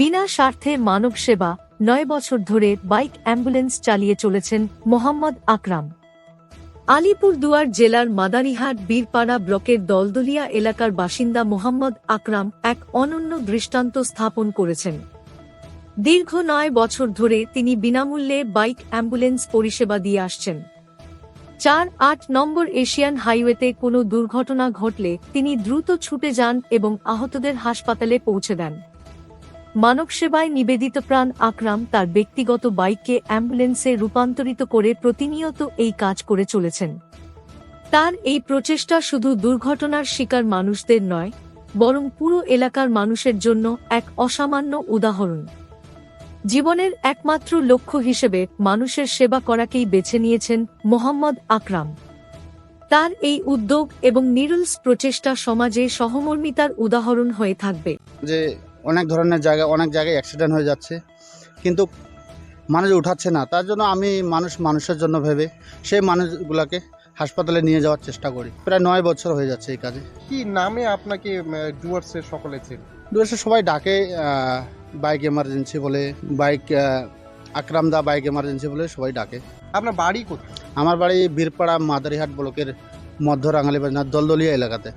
বিনা স্বার্থে মানব সেবা, নয় বছর ধরে বাইক অ্যাম্বুলেন্স চালিয়ে চলেছেন মোহাম্মদ আকরাম। আলিপুরদুয়ার জেলার মাদারিহাট বীরপাড়া ব্লকের দলদলিয়া এলাকার বাসিন্দা মোহাম্মদ আকরাম এক অনন্য দৃষ্টান্ত স্থাপন করেছেন। দীর্ঘ নয় বছর ধরে তিনি বিনামূল্যে বাইক অ্যাম্বুলেন্স পরিষেবা দিয়ে আসছেন। চার আট নম্বর এশিয়ান হাইওয়েতে কোনো দুর্ঘটনা ঘটলে তিনি দ্রুত ছুটে যান এবং আহতদের হাসপাতালে পৌঁছে দেন। মানব সেবায় নিবেদিত প্রাণ আকরাম তার ব্যক্তিগত বাইককে অ্যাম্বুলেন্সে রূপান্তরিত করে প্রতিনিয়ত এই কাজ করে চলেছেন। তার এই প্রচেষ্টা শুধু দুর্ঘটনার শিকার মানুষদের নয়, বরং পুরো এলাকার মানুষের জন্য এক অসামান্য উদাহরণ। জীবনের একমাত্র লক্ষ্য হিসেবে মানুষের সেবা করাকেই বেছে নিয়েছেন মোহাম্মদ আকরাম। তার এই উদ্যোগ এবং নিরলস প্রচেষ্টা সমাজে সহমর্মিতার উদাহরণ হয়ে থাকবে। যে অনেক ধরনের জায়গায় অনেক জায়গায় অ্যাক্সিডেন্ট হয়ে যাচ্ছে। কিন্তু মানুষ উঠাচ্ছে না। তার জন্য আমি মানুষ মানুষের জন্য ভেবে সেই মানুষগুলোকে হাসপাতালে নিয়ে যাওয়ার চেষ্টা করি। প্রায় নয় বছর হয়ে যাচ্ছে এই কাজে। কি নামে আপনাকে ডুয়ার্সের সকলে চেন? দুশো সবাই ডাকে বাইক এমার্জেন্সি বলে bike Akram da bike emergency বলে সবাই ডাকে। আপনার বাড়ি কোথায়? আমার বাড়ি বীরপাড়া মাদারিহাট ব্লকের মধ্য রাঙালি বাজার দলদলিয়া এলাকাতে।